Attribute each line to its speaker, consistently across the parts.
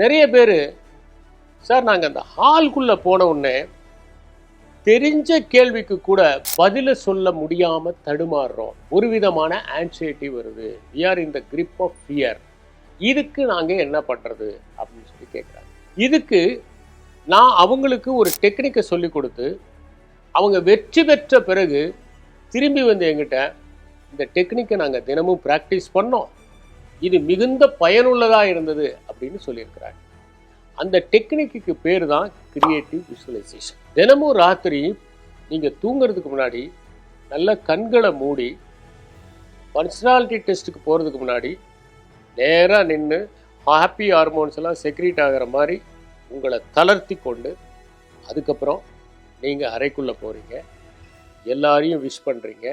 Speaker 1: நிறைய பேர் சார் நாங்கள் அந்த ஹால்குள்ளே போன உடனே தெரிஞ்ச கேள்விக்கு கூட பதில சொல்ல முடியாமல் தடுமாறுறோம். ஒரு விதமான ஆன்சைட்டி வருது. We are in the grip of fear இதுக்கு நாங்கள் என்ன பண்ணுறது அப்படின்னு சொல்லி கேட்குறாங்க இதுக்கு நான் அவங்களுக்கு ஒரு டெக்னிக்கை சொல்லி கொடுத்து அவங்க வெற்றி பெற்ற பிறகு திரும்பி வந்து எங்கிட்ட இந்த டெக்னிக்கை நாங்கள் தினமும் ப்ராக்டிஸ் பண்ணோம். இது மிகுந்த பயனுள்ளதாக இருந்தது அப்படின்னு சொல்லியிருக்கிறாங்க. அந்த டெக்னிக்கு பேர் தான் கிரியேட்டிவ் விஷுவலைசேஷன் தினமும் ராத்திரி நீங்கள் தூங்குறதுக்கு முன்னாடி நல்ல கண்களை மூடி பர்சனாலிட்டி டெஸ்ட்டுக்கு போகிறதுக்கு முன்னாடி நேராக நின்று ஹாப்பி ஹார்மோன்ஸ் எல்லாம் செக்ரீட் ஆகிற மாதிரி உங்களை தளர்த்தி கொண்டு அதுக்கப்புறம் நீங்கள் அறைக்குள்ளே போகிறீங்க எல்லாரையும் விஷ் பண்ணுறீங்க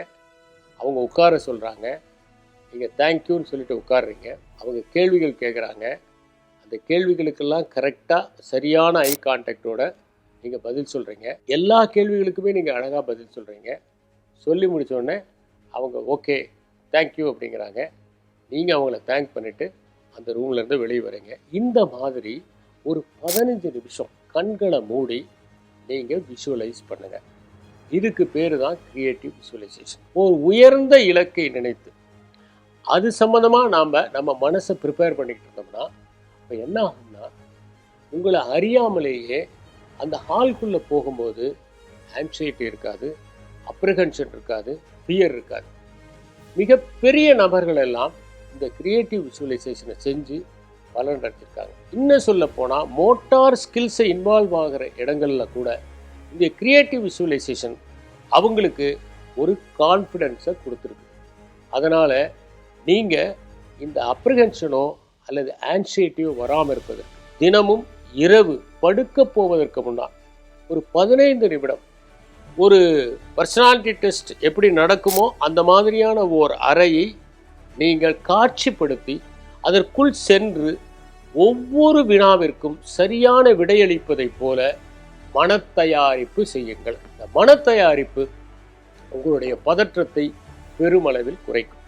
Speaker 1: அவங்க உட்கார சொல்கிறாங்க நீங்கள் தேங்க்யூன்னு சொல்லிட்டு உட்காடுறீங்க அவங்க கேள்விகள் கேட்குறாங்க அந்த கேள்விகளுக்கெல்லாம் கரெக்டாக சரியான ஐ கான்டாக்டோட நீங்கள் பதில் சொல்கிறீங்க எல்லா கேள்விகளுக்குமே நீங்கள் அழகாக பதில் சொல்கிறீங்க சொல்லி முடித்தோடனே உடனே அவங்க ஓகே தேங்க்யூ அப்படிங்கிறாங்க. நீங்கள் அவங்கள தேங்க் பண்ணிவிட்டு அந்த ரூம்லேருந்து வெளியே வரீங்க. இந்த மாதிரி ஒரு பதினஞ்சு நிமிஷம் கண்களை மூடி நீங்கள் விஷுவலைஸ் பண்ணுங்கள் இதுக்கு பேர் தான் க்ரியேட்டிவ் விஷுவலைசேஷன் ஒரு உயர்ந்த இலக்கை நினைத்து. அது சம்மந்தமாக நாம் நம்ம மனசை ப்ரிப்பேர் பண்ணிக்கிட்டு இருந்தோம்னா இப்போ என்ன ஆகும்னா உங்களை அறியாமலேயே அந்த ஹால்குள்ளே போகும்போது ஆன்சைட்டி இருக்காது அப்ரிஹென்ஷன் இருக்காது ஃபியர் இருக்காது. மிகப்பெரிய நபர்கள் எல்லாம் இந்த கிரியேட்டிவ் விசுவலைசேஷனை செஞ்சு பலன் அடைஞ்சிருக்காங்க இன்னும் சொல்ல போனால் மோட்டார் ஸ்கில்ஸை இன்வால்வ் ஆகிற இடங்கள்ல கூட இந்த கிரியேட்டிவ் விஷுவலைசேஷன் அவங்களுக்கு ஒரு கான்ஃபிடென்ஸை கொடுத்துருக்கு. அதனால் நீங்கள் இந்த அப்ரிஹென்ஷனோ அல்லது ஆன்சைட்டியோ வராமல் இருப்பதற்கு தினமும் இரவு படுக்க போவதற்கு முன்னால் ஒரு பதினைந்து நிமிடம் ஒரு பர்சனாலிட்டி டெஸ்ட் எப்படி நடக்குமோ அந்த மாதிரியான ஓர் அறையை நீங்கள் காட்சிப்படுத்தி அதற்குள் சென்று ஒவ்வொரு வினாவிற்கும் சரியான விடையளிப்பதைப் போல மனத்தயாரிப்பு செய்யுங்கள். இந்த மனத்தயாரிப்பு உங்களுடைய பதற்றத்தை பெருமளவில் குறைக்கும்.